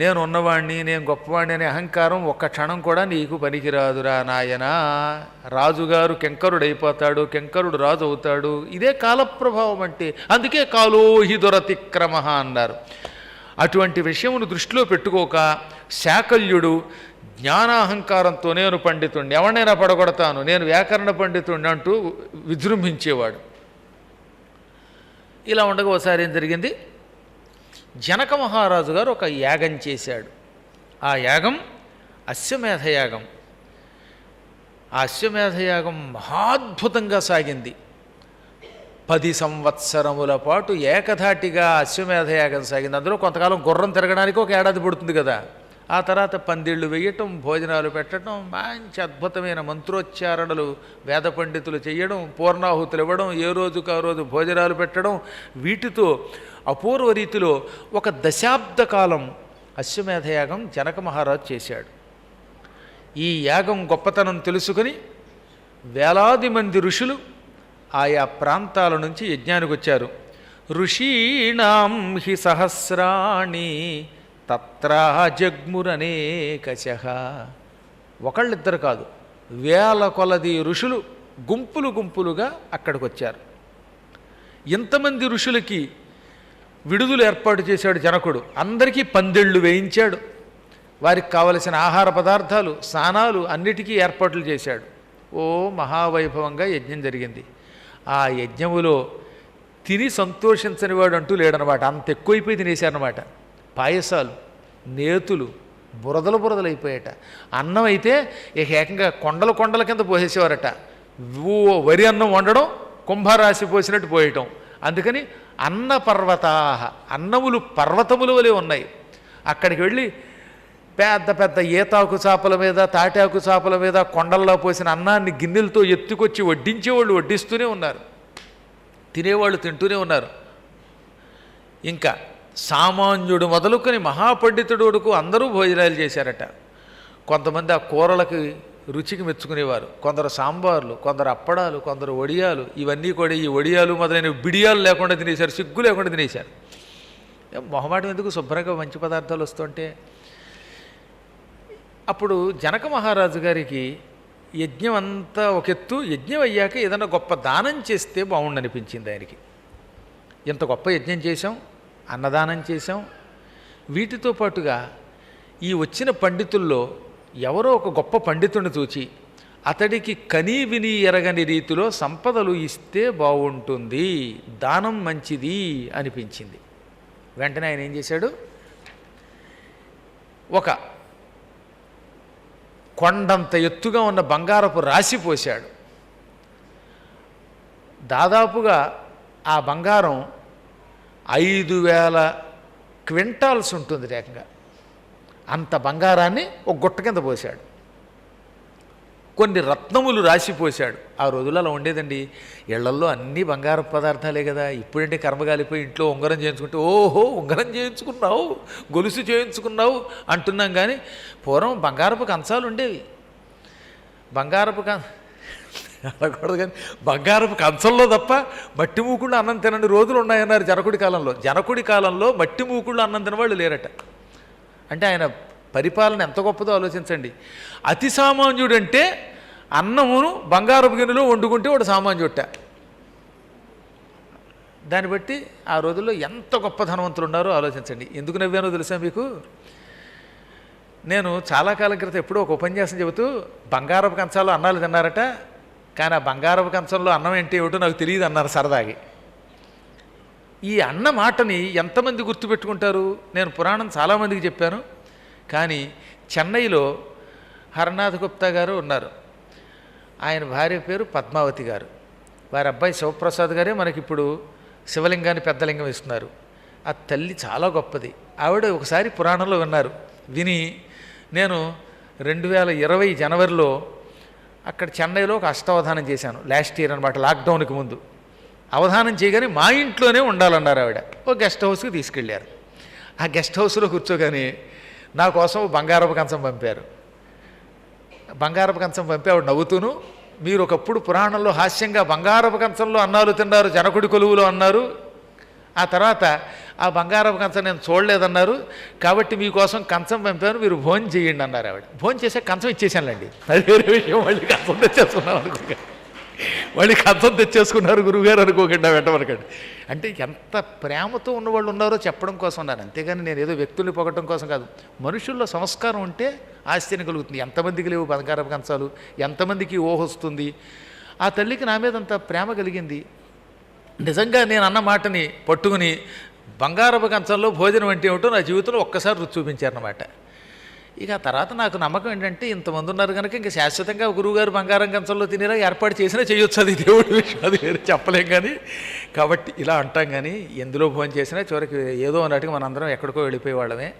నేను ఉన్నవాణ్ణి నేను గొప్పవాణ్ణి అనే అహంకారం ఒక్క క్షణం కూడా నీకు పనికిరాదురా నాయనా. రాజుగారు కెంకరుడైపోతాడు కెంకరుడు రాజు అవుతాడు ఇదే కాలప్రభావం అంటే అందుకే కాలోహి దురతిక్రమ అన్నారు. అటువంటి విషయమును దృష్టిలో పెట్టుకోక శాకల్యుడు జ్ఞానాహంకారంతో నేను పండితుణ్ణి ఎవరినైనా పడగొడతాను నేను వ్యాకరణ పండితుణ్ణి అంటూ విజృంభించేవాడు. ఇలా ఉండగా ఒకసారి ఏం జరిగింది? జనక మహారాజు గారు ఒక యాగం చేశాడు. ఆ యాగం అశ్వమేధయాగం ఆ అశ్వమేధయాగం మహాద్భుతంగా సాగింది. పది సంవత్సరముల పాటు ఏకధాటిగా అశ్వమేధయాగం సాగింది. అందులో కొంతకాలం గుర్రం తిరగడానికి ఒక ఏడాది పడుతుంది కదా. ఆ తర్వాత పందిళ్ళు వేయటం భోజనాలు పెట్టడం మంచి అద్భుతమైన మంత్రోచ్చారణలు వేద పండితులు చేయడం పూర్ణాహుతులు ఇవ్వడం ఏ రోజుకు ఆ రోజు భోజనాలు పెట్టడం వీటితో అపూర్వ రీతిలో ఒక దశాబ్ద కాలం అశ్వమేధ యాగం జనక మహారాజు చేశాడు. ఈ యాగం గొప్పతనం తెలుసుకుని వేలాది మంది ఋషులు ఆయా ప్రాంతాల నుంచి యజ్ఞానికి వచ్చారు. ఋషీణాం హి సహస్రాణి తత్రా జగ్మురనేకశ. ఒకళ్ళిద్దరు కాదు వేల కొలది ఋషులు గుంపులు గుంపులుగా అక్కడికి వచ్చారు ఇంతమంది ఋషులకి విడుదల ఏర్పాటు చేశాడు జనకుడు. అందరికీ పందిళ్ళు వేయించాడు. వారికి కావలసిన ఆహార పదార్థాలు స్నానాలు అన్నిటికీ ఏర్పాట్లు చేశాడు. ఓ మహావైభవంగా యజ్ఞం జరిగింది. ఆ యజ్ఞములో తిని సంతోషించని వాడు అంటూ లేడనమాట. అంత ఎక్కువైపోయి తినేశారనమాట. పాయసాలు నేతులు బురదలు బురదలైపోయాట. అన్నం అయితే ఏకంగా కొండల కొండల కింద పోసేసేవారట. ఓ వరి అన్నం వండడం కుంభరాశి పోసినట్టు పోయటం. అందుకని అన్న పర్వతాహ అన్నములు పర్వతములు వలె ఉన్నాయి. అక్కడికి వెళ్ళి పెద్ద పెద్ద ఈతాకు చేపల మీద తాటాకు చేపల మీద కొండల్లో పోసిన అన్నాన్ని గిన్నెలతో ఎత్తుకొచ్చి వడ్డించేవాళ్ళు వడ్డిస్తూనే ఉన్నారు. తినేవాళ్ళు తింటూనే ఉన్నారు. ఇంకా సామాన్యుడు మొదలుకొని మహాపండితుడు అందరూ భోజనాలు చేశారట. కొంతమంది ఆ కూరలకి రుచికి మెచ్చుకునేవారు. కొందరు సాంబార్లు కొందరు అప్పడాలు కొందరు వడియాలు. ఇవన్నీ కూడా ఈ వడియాలు మొదలైన బిడియాలు లేకుండా తినేశారు సిగ్గు లేకుండా తినేశారు. మొహమాటం ఎందుకు శుభ్రంగా మంచి పదార్థాలు వస్తుంటే? అప్పుడు జనక మహారాజు గారికి యజ్ఞం అంతా ఒక ఎత్తు యజ్ఞం అయ్యాక ఏదైనా గొప్ప దానం చేస్తే బాగుండనిపించింది ఆయనకి. ఇంత గొప్ప యజ్ఞం చేశాం. అన్నదానం చేశాం. వీటితో పాటుగా ఈ వచ్చిన పండితుల్లో ఎవరో ఒక గొప్ప పండితుడిని చూచి అతడికి కనీ విని ఎరగని రీతిలో సంపదలు ఇస్తే బాగుంటుంది దానం మంచిది అనిపించింది. వెంటనే ఆయన ఏం చేశాడు? ఒక కొండంత ఎత్తుగా ఉన్న బంగారపు రాశి పోశాడు. దాదాపుగా ఆ బంగారం ఐదు వేల క్వింటాల్స్ ఉంటుంది ఏకంగా. అంత బంగారాన్ని ఒక గుట్ట కింద పోశాడు కొన్ని రత్నములు రాసిపోశాడు ఆ రోజుల్లో అలా ఉండేదండి. ఇళ్ళల్లో అన్ని బంగారు పదార్థాలే కదా. ఇప్పుడంటే కర్మగాలిపోయి ఇంట్లో ఉంగరం చేయించుకుంటే ఓహో ఉంగరం చేయించుకున్నావు గొలుసు చేయించుకున్నావు అంటున్నాం కానీ పూర్వం బంగారపు కంచాలు ఉండేవి. బంగారపు కం అనకూడదు కానీ బంగారపు కంచంలో తప్ప మట్టి మూకుళ్ళు అన్నం తినని రోజులు ఉన్నాయన్నారు జనకుడి కాలంలో. జనకుడి కాలంలో మట్టి మూకుళ్ళు అన్నం తినవాళ్ళు లేరట. అంటే ఆయన పరిపాలన ఎంత గొప్పదో ఆలోచించండి. అతి సామాన్యుడు అంటే అన్నమును బంగారపు గిన్నెలో వండుకుంటే వాడు సామాన్యుట దాన్ని బట్టి ఆ రోజుల్లో ఎంత గొప్ప ధనవంతులు ఉన్నారో ఆలోచించండి. ఎందుకు నవ్వానో తెలుసా మీకు? నేను చాలా కాలం క్రితం ఎప్పుడో ఒక ఉపన్యాసం చెబుతూ బంగారపు కంచాలు అన్నాలు తిన్నారట. కానీ ఆ బంగారపు కంచంలో అన్నం ఏంటి ఏమిటో నాకు తెలియదు అన్నారు సరదాగి. ఈ అన్న మాటని ఎంతమంది గుర్తుపెట్టుకుంటారు? నేను పురాణం చాలామందికి చెప్పాను. కానీ చెన్నైలో హరనాథ్ గుప్తా గారు ఉన్నారు. ఆయన భార్య పేరు పద్మావతి గారు. వారి అబ్బాయి శివప్రసాద్ గారే మనకి ఇప్పుడు శివలింగాన్ని పెద్దలింగం ఇస్తున్నారు ఆ తల్లి చాలా గొప్పది. ఆవిడ ఒకసారి పురాణంలో విన్నారు. విని నేను రెండు వేల ఇరవై జనవరిలో అక్కడ చెన్నైలో ఒక అష్టావధానం చేశాను. లాస్ట్ ఇయర్ అనమాట లాక్డౌన్కి ముందు. అవధానం చేయగానే మా ఇంట్లోనే ఉండాలన్నారు ఆవిడ. ఓ గెస్ట్ హౌస్కి తీసుకెళ్ళారు. ఆ గెస్ట్ హౌస్లో కూర్చోగానే నా కోసం బంగారపు కంచం పంపారు. బంగారపు కంచం పంపి ఆవిడ నవ్వుతూను మీరు ఒకప్పుడు పురాణంలో హాస్యంగా బంగారపు కంచంలో అన్నాలు తిన్నారు జనకుడి కొలువులో అన్నారు ఆ తర్వాత ఆ బంగారపు కంచం నేను చూడలేదన్నారు. కాబట్టి మీకోసం కంచం పంపాను మీరు భోజనం చేయండి అన్నారు ఆవిడ. భోజనం చేసే కంచం ఇచ్చేసానులేండి అది వేరే విషయం. మళ్ళీ కంచం తెచ్చేసుకున్నాం అనుకోకండి. మళ్ళీ కంచం తెచ్చేసుకున్నారు గురువుగారు అనుకోకండి వెంటవరకండి అంటే ఎంత ప్రేమతో ఉన్నవాళ్ళు ఉన్నారో చెప్పడం కోసం ఉన్నారు అంతేగాని నేను ఏదో వ్యక్తుల్ని పొగటం కోసం కాదు. మనుషుల్లో సంస్కారం ఉంటే ఆశ్చర్యం కలుగుతుంది. ఎంతమందికి లేవు బంగారపు కంచాలు? ఎంతమందికి ఓహొస్తుంది? ఆ తల్లికి నా మీద అంత ప్రేమ కలిగింది. నిజంగా నేను అన్న మాటని పట్టుకుని బంగారపు కంచంలో భోజనం అంటే ఏమిటో నా జీవితంలో ఒక్కసారి రుచి చూపించారన్నమాట. ఇక ఆ తర్వాత నాకు నమ్మకం ఏంటంటే ఇంతమంది ఉన్నారు కనుక ఇంకా శాశ్వతంగా గురువుగారు బంగారం కంచంలో తినేలా ఏర్పాటు చేసినా చేయొచ్చు అది దేవుడి విషయం అది చెప్పలేం కానీ. కాబట్టి ఇలా అంటాం కానీ ఎందులో భోజనం చేసినా చివరికి ఏదో అన్నట్టుగా మనందరం ఎక్కడికో వెళ్ళిపోయేవాళ్ళమే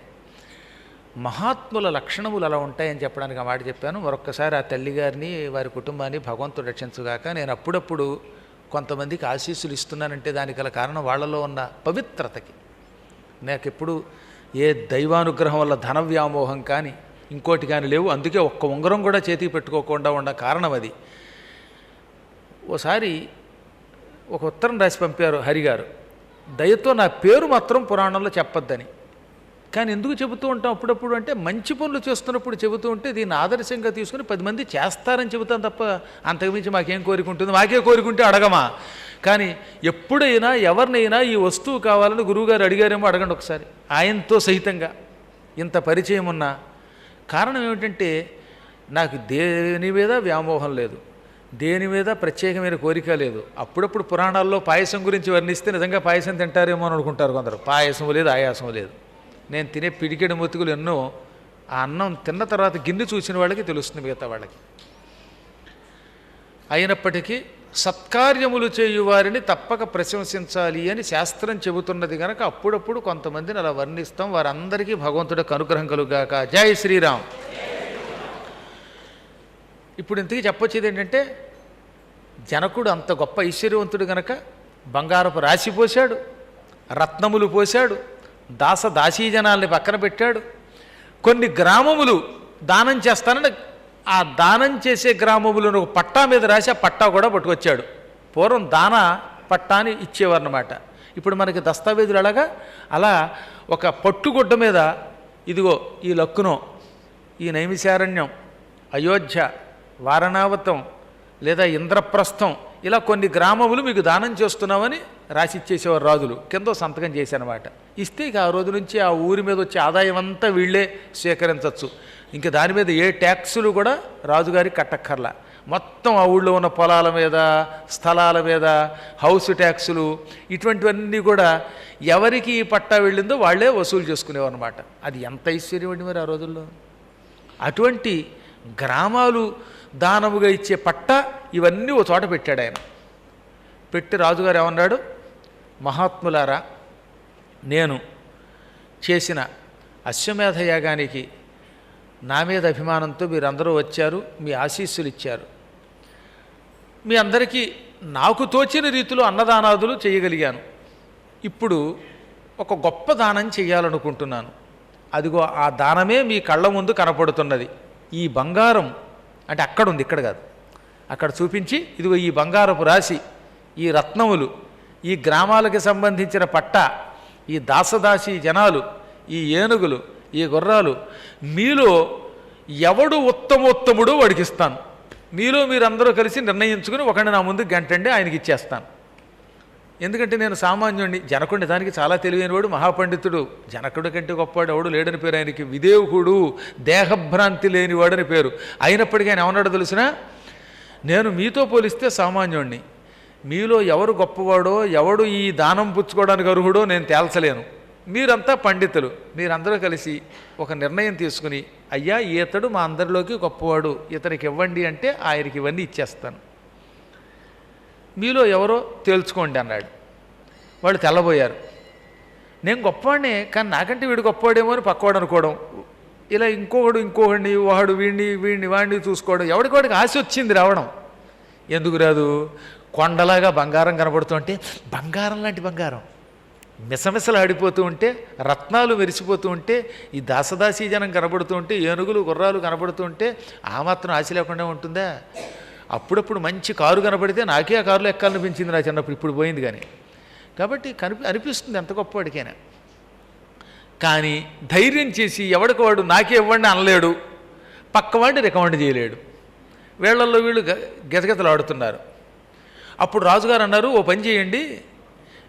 మహాత్ముల లక్షణములు అలా ఉంటాయని చెప్పడానికి ఆ మాట చెప్పాను. మరొక్కసారి ఆ తల్లిగారిని వారి కుటుంబాన్ని భగవంతుడు రక్షించుగాక నేను అప్పుడప్పుడు కొంతమందికి ఆశీస్సులు ఇస్తున్నానంటే దానికి గల కారణం వాళ్ళలో ఉన్న పవిత్రతకి. నాకు ఎప్పుడు ఏ దైవానుగ్రహం వల్ల ధన వ్యామోహం కానీ ఇంకోటి కానీ లేవు. అందుకే ఒక్క ఉంగరం కూడా చేతికి పెట్టుకోకుండా ఉన్న కారణం అది. ఓసారి ఒక ఉత్తరం రాసి పంపారు హరిగారు. దయతో నా పేరు మాత్రం పురాణంలో చెప్పొద్దని. కానీ ఎందుకు చెబుతూ ఉంటాం? అప్పుడప్పుడు అంటే మంచి పనులు చేస్తున్నప్పుడు చెబుతూ ఉంటే దీన్ని ఆదర్శంగా తీసుకుని పది మంది చేస్తారని చెబుతాం తప్ప అంతకుమించి మాకేం కోరిక ఉంటుంది? మాకే కోరికుంటే అడగమా? కానీ ఎప్పుడైనా ఎవరినైనా ఈ వస్తువు కావాలని గురువుగారు అడిగారేమో అడగండి ఒకసారి. ఆయనతో సహితంగా. ఇంత పరిచయం ఉన్నా. కారణం ఏమిటంటే నాకు దేని మీద వ్యామోహం లేదు. దేని మీద ప్రత్యేకమైన కోరిక లేదు. అప్పుడప్పుడు పురాణాల్లో పాయసం గురించి వర్ణిస్తే నిజంగా పాయసం తింటారేమో అని అనుకుంటారు కొందరు. పాయసం లేదు ఆయాసం లేదు. నేను తినే పిడికెడు ముతుకులు ఎన్నో ఆ అన్నం తిన్న తర్వాత గిన్నె చూసిన వాళ్ళకి తెలుస్తుంది మిగతా వాళ్ళకి. అయినప్పటికీ సత్కార్యములు చేయు వారిని తప్పక ప్రశంసించాలి అని శాస్త్రం చెబుతున్నది కనుక అప్పుడప్పుడు కొంతమందిని అలా వర్ణిస్తాం. వారందరికీ భగవంతుడికి అనుగ్రహం కలుగాక. జై శ్రీరామ్. ఇప్పుడు ఇంతకీ చెప్పొచ్చేది ఏంటంటే జనకుడు అంత గొప్ప ఐశ్వర్యవంతుడు గనక బంగారపు రాశి పోశాడు రత్నములు పోశాడు దాస దాసీజనాల్ని పక్కన పెట్టాడు. కొన్ని గ్రామములు దానం చేస్తానని ఆ దానం చేసే గ్రామములను ఒక పట్టా మీద రాసి ఆ పట్టా కూడా పట్టుకొచ్చాడు. పూర్వం దాన పట్టాని ఇచ్చేవారన్నమాట. ఇప్పుడు మనకి దస్తావేజులు అలాగా అలా ఒక పట్టుగుడ్డ మీద ఇదిగో ఈ లక్కునో ఈ నైమిశారణ్యం అయోధ్య వారణావతం లేదా ఇంద్రప్రస్థం ఇలా కొన్ని గ్రామములు మీకు దానం చేస్తున్నామని రాసి ఇచ్చేసేవారు రాజులు. కింద సంతకం చేశానమాట ఇస్తే ఇక ఆ రోజు నుంచి ఆ ఊరి మీద వచ్చే ఆదాయం అంతా వీళ్ళే స్వీకరించవచ్చు ఇంకా దాని మీద ఏ ట్యాక్సులు కూడా రాజుగారికి కట్టక్కర్లా. మొత్తం ఆ ఊళ్ళో ఉన్న పొలాల మీద స్థలాల మీద హౌస్ ట్యాక్సులు ఇటువంటివన్నీ కూడా ఎవరికి ఈ పట్టా వెళ్ళిందో వాళ్ళే వసూలు చేసుకునేవారు అనమాట అది ఎంత ఐశ్వర్యం అండి మరి ఆ రోజుల్లో? అటువంటి గ్రామాలు దానముగా ఇచ్చే పట్ట ఇవన్నీ ఓ చోట పెట్టాడు ఆయన. పెట్టి రాజుగారు ఏమన్నాడు? మహాత్ములారా నేను చేసిన అశ్వమేధ యాగానికి నా మీద అభిమానంతో మీరందరూ వచ్చారు మీ ఆశీస్సులు ఇచ్చారు మీ అందరికీ నాకు తోచిన రీతిలో అన్నదానాదులు చేయగలిగాను. ఇప్పుడు ఒక గొప్ప దానం చేయాలనుకుంటున్నాను. అదిగో ఆ దానమే మీ కళ్ళ ముందు కనపడుతున్నది. ఈ బంగారం అంటే అక్కడ ఉంది ఇక్కడ కాదు. అక్కడ చూపించి ఇదిగో ఈ బంగారపు రాశి ఈ రత్నములు ఈ గ్రామాలకు సంబంధించిన పట్ట ఈ దాసదాసి జనాలు ఈ ఏనుగులు ఈ గుర్రాలు మీలో ఎవడు ఉత్తమోత్తముడో వాడికి ఇస్తాను. మీలో మీరందరూ కలిసి నిర్ణయించుకుని ఒకడిని నా ముందు గంటండి ఆయనకి ఇచ్చేస్తాను. ఎందుకంటే నేను సామాన్యుడిని జనకుడిని దానికి చాలా తెలివైనవాడు మహాపండితుడు. జనకుడి కంటే గొప్పవాడు ఎవడు లేడని పేరు ఆయనకి విదేవుకుడు దేహభ్రాంతి లేనివాడని పేరు. అయినప్పటికీ ఆయన ఏమన్నాడో తెలిసిన? నేను మీతో పోలిస్తే సామాన్యుడిని మీలో ఎవరు గొప్పవాడో ఎవడు ఈ దానం పుచ్చుకోవడానికి అర్హుడో నేను తేల్చలేను. మీరంతా పండితులు. మీరందరూ కలిసి ఒక నిర్ణయం తీసుకుని అయ్యా ఈతడు మా అందరిలోకి గొప్పవాడు. ఇతనికి ఇవ్వండి అంటే ఆయనకి ఇవన్నీ ఇచ్చేస్తాను. మీలో ఎవరో తేల్చుకోండి అన్నాడు. వాళ్ళు తెల్లబోయారు. నేను గొప్పవాడినే కానీ నాకంటే వీడు గొప్పవాడేమో అని పక్కవాడు అనుకోవడం. ఇలా ఇంకొకడు ఇంకొకడిని వాడు వీడిని వీడిని వాడిని చూసుకోవడం. ఎవడికి వాడికి ఆశ వచ్చింది రావడం? ఎందుకు రాదు? కొండలాగా బంగారం కనబడుతుంటే బంగారం లాంటి బంగారం. మిసమిసలు ఆడిపోతూ ఉంటే రత్నాలు మెరిసిపోతూ ఉంటే ఈ దాసదాసీ జనం కనబడుతూ ఉంటే ఏనుగులు గుర్రాలు కనబడుతూ ఉంటే ఆ మాత్రం ఆశ లేకుండా ఉంటుందా? అప్పుడప్పుడు మంచి కారు కనబడితే నాకే ఆ కారులో ఎక్కాలనిపించింది నా చిన్నప్పుడు ఇప్పుడు పోయింది కానీ. కాబట్టి కనిపి అనిపిస్తుంది ఎంత గొప్పవాడికైనా. కానీ ధైర్యం చేసి ఎవడికి వాడు నాకే ఇవ్వండి అనలేడు. పక్కవాడిని రికమెండ్ చేయలేడు. వీళ్ళల్లో వీళ్ళు గ- ఆడుతున్నారు అప్పుడు రాజుగారు అన్నారు ఓ పని చేయండి.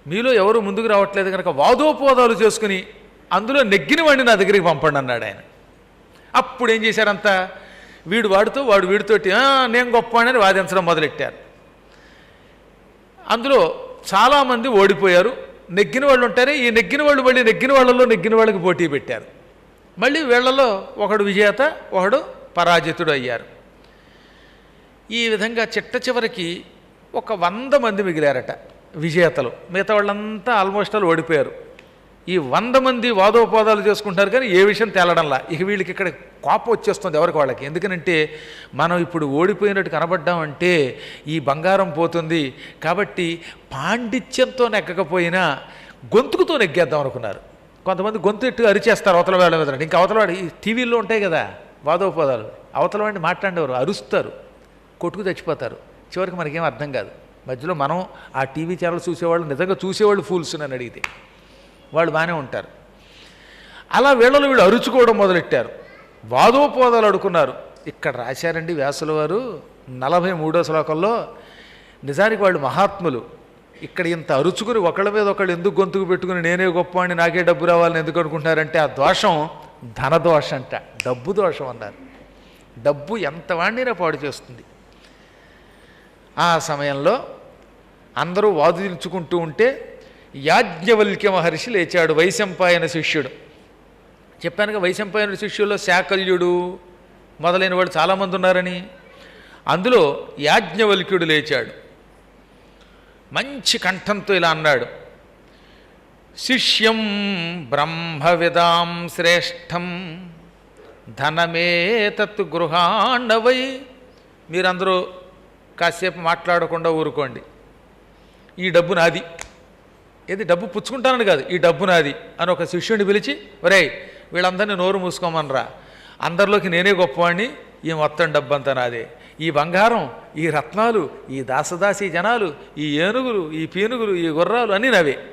మీలో ఎవరు ముందుకు రావట్లేదు కనుక వాదోపవాదాలు చేసుకుని అందులో నెగ్గిన వాడిని నా దగ్గరికి పంపండి అన్నాడు ఆయన. అప్పుడు ఏం చేశారంతా? వీడు వాడుతూ వాడు వీడితోటి నేను గొప్ప అని వాదించడం మొదలెట్టారు. అందులో చాలామంది ఓడిపోయారు. నెగ్గిన వాళ్ళు ఉంటారే ఈ నెగ్గిన వాళ్ళు మళ్ళీ నెగ్గిన వాళ్ళలో నెగ్గిన వాళ్ళకి పోటీ పెట్టారు. మళ్ళీ వీళ్ళలో ఒకడు విజేత ఒకడు పరాజితుడు అయ్యారు. ఈ విధంగా చిట్ట చివరికి ఒక వంద మంది మిగిలారట విజేతలు. మిగతా వాళ్ళంతా ఆల్మోస్ట్ ఆల్ ఓడిపోయారు. ఈ వంద మంది వాదోపవాదాలు చేసుకుంటారు కానీ ఏ విషయం తేలడంలా. ఇక వీళ్ళకి ఇక్కడ కోపం వచ్చేస్తుంది ఎవరికి వాళ్ళకి. ఎందుకనంటే మనం ఇప్పుడు ఓడిపోయినట్టు కనబడ్డామంటే ఈ బంగారం పోతుంది కాబట్టి పాండిత్యంతో నెగ్గకపోయినా గొంతుకుతో నెగ్గేద్దాం అనుకున్నారు. కొంతమంది గొంతు ఎట్టు అరిచేస్తారు అవతల వాళ్ళ మీద. ఇంకా అవతలవాడి ఈ టీవీల్లో ఉంటాయి కదా వాదోపవాదాలు. అవతల వాడిని మాట్లాడేవారు అరుస్తారు. కొట్టుకు చచ్చిపోతారు. చివరికి మనకేం అర్థం కాదు. మధ్యలో మనం ఆ టీవీ ఛానల్ చూసేవాళ్ళు నిజంగా చూసేవాళ్ళు ఫూల్స్ నన్ను అడిగితే. వాళ్ళు బాగానే ఉంటారు. అలా వీళ్ళలో వీళ్ళు అరుచుకోవడం మొదలెట్టారు. వాదోపోదాలు అడుకున్నారు ఇక్కడ రాశారండి వ్యాసుల వారు నలభై మూడో శ్లోకంలో నిజానికి వాళ్ళు మహాత్ములు. ఇక్కడ ఇంత అరుచుకుని ఒకళ్ళ మీద ఒకళ్ళు ఎందుకు గొంతుకు పెట్టుకుని నేనే గొప్ప అని నాకే డబ్బు రావాలని ఎందుకు అనుకుంటున్నారంటే ఆ దోషం ధనదోషం అంట డబ్బు దోషం అన్నారు. డబ్బు ఎంత వాడినైనా పాడు చేస్తుంది. ఆ సమయంలో అందరూ వాదించుకుంటూ ఉంటే యాజ్ఞవల్క్య మహర్షి లేచాడు వైశంపాయన శిష్యుడు. చెప్పానుగా వైశంపాయన శిష్యుల్లో శాకల్యుడు మొదలైన వాళ్ళు చాలామంది ఉన్నారని. అందులో యాజ్ఞవల్క్యుడు లేచాడు. మంచి కంఠంతో ఇలా అన్నాడు శిష్యం బ్రహ్మవిదాం శ్రేష్టం ధనమేతత్ గృహాండవై మీరందరూ కాసేపు మాట్లాడకుండా ఊరుకోండి. ఈ డబ్బు నాది. ఏది డబ్బు పుచ్చుకుంటానని కాదు ఈ డబ్బు నాది అని ఒక శిష్యుడిని పిలిచి ఒరే వీళ్ళందరినీ నోరు మూసుకోమనరా. అందరిలోకి నేనే గొప్పవాడిని ఈ మొత్తం డబ్బు అంతా నాదే. ఈ బంగారం ఈ రత్నాలు ఈ దాసదాసి జనాలు ఈ ఏనుగులు ఈ పీనుగులు ఈ గుర్రాలు అన్నీ నవే.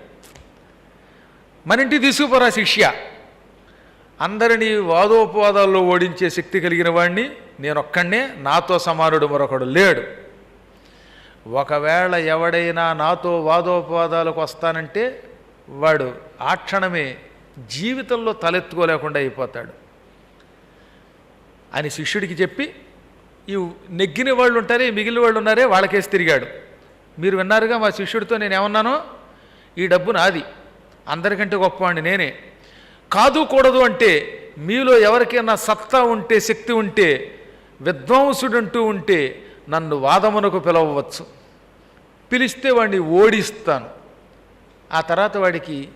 మన ఇంటికి తీసుకుపోరా శిష్య. అందరినీ వాదోపవాదాల్లో ఓడించే శక్తి కలిగిన వాడిని నేనొక్కడే నాతో సమానుడు మరొకడు లేడు. ఒకవేళ ఎవడైనా నాతో వాదోపవాదాలకు వస్తానంటే వాడు ఆ క్షణమే జీవితంలో తలెత్తుకోలేకుండా అయిపోతాడు. అని శిష్యుడికి చెప్పి ఈ నెగ్గిన వాళ్ళు ఉంటారే మిగిలిన వాళ్ళు ఉన్నారే వాళ్ళకేసి తిరిగాడు. మీరు విన్నారుగా మా శిష్యుడితో నేను ఏమన్నానో ఈ డబ్బు నాది. అందరికంటే గొప్పవాడిని నేనే. కాదు కూడదు అంటే మీలో ఎవరికైనా సత్తా ఉంటే శక్తి ఉంటే విద్వాంసుడంటూ ఉంటే నన్ను వాదమునకు పిలవవచ్చు. పిలిస్తే వాడిని ఓడిస్తాను. ఆ తర్వాత వాడికి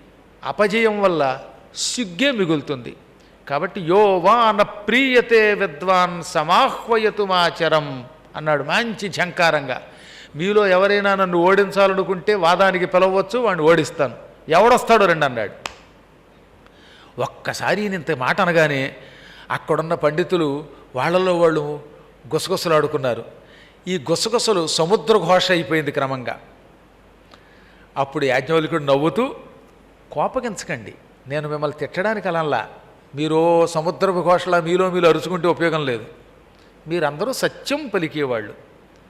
అపజయం వల్ల సిగ్గే మిగులుతుంది. కాబట్టి యో వాన ప్రీయతే విద్వాన్ సమాహ్వయతు మాచరం అన్నాడు మంచి ఝంకారంగా. మీలో ఎవరైనా నన్ను ఓడించాలనుకుంటే వాదానికి పిలవచ్చు వాడిని ఓడిస్తాను. ఎవడొస్తాడో రండి అన్నాడు. ఒక్కసారి ఇంత మాట అనగానే అక్కడున్న పండితులు వాళ్ళలో వాళ్ళు గుసగుసలాడుకున్నారు. ఈ గుసగుసలు సముద్ర ఘోష అయిపోయింది క్రమంగా. అప్పుడు యాజ్ఞవల్కుడు నవ్వుతూ కోపగించకండి నేను మిమ్మల్ని తిట్టడానికి అలా మీరు సముద్రపు ఘోషలా మీలో మీరు అరుచుకుంటే ఉపయోగం లేదు. మీరందరూ సత్యం పలికేవాళ్ళు.